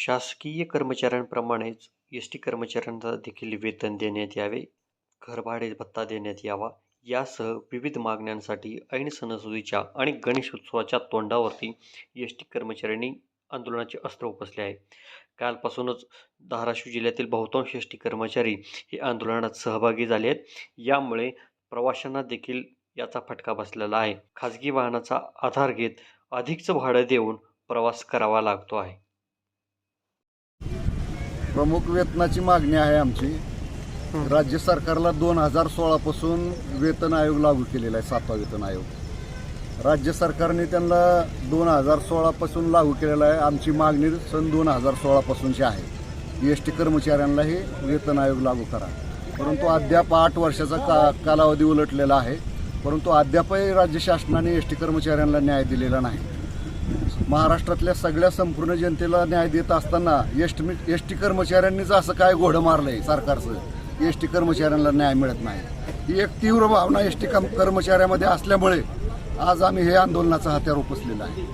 शासकीय कर्मचाऱ्यांप्रमाणेच S T कर्मचाऱ्यांना देखील वेतन देण्यात यावे घरभाडे भत्ता देण्यात यावा यासह विविध मागण्यांसाठी ऐन सणासुदीच्या आणि गणेश उत्सवाच्या तोंडावरती एस टी कर्मचाऱ्यांनी आंदोलनाचे अस्त्र उपसले आहे. कालपासूनच धाराशिव जिल्ह्यातील बहुतांश एस टी कर्मचारी हे आंदोलनात सहभागी झाले आहेत. यामुळे प्रवाशांना देखील याचा फटका बसलेला आहे. खाजगी वाहनाचा आधार घेत अधिकचं भाडं देऊन प्रवास करावा लागतो आहे. प्रमुख वेतनाची मागणी आहे आमची. राज्य सरकारला दोन हजार सोळापासून वेतन आयोग लागू केलेला आहे सातवा वेतन आयोग. राज्य सरकारने त्यांना दोन हजार सोळापासून लागू केलेला आहे. आमची मागणी सन दोन हजार सोळापासूनची आहे. एस टी कर्मचाऱ्यांना हे वेतन आयोग लागू करा. परंतु अद्याप आठ वर्षाचा का कालावधी उलटलेला आहे. परंतु अद्यापही राज्य शासनाने एस टी कर्मचाऱ्यांना न्याय दिलेला नाही. महाराष्ट्रातल्या सगळ्या संपूर्ण जनतेला न्याय देत असताना एस टी एस टी कर्मचाऱ्यांनीच असं काय घोडं मारलंय सरकारचं? एस टी कर्मचाऱ्यांना न्याय मिळत नाही. ही एक तीव्र भावना एस टी कर्मचाऱ्यामध्ये असल्यामुळे आज आम्ही हे आंदोलनाचा हत्यार उपसलेलं आहे.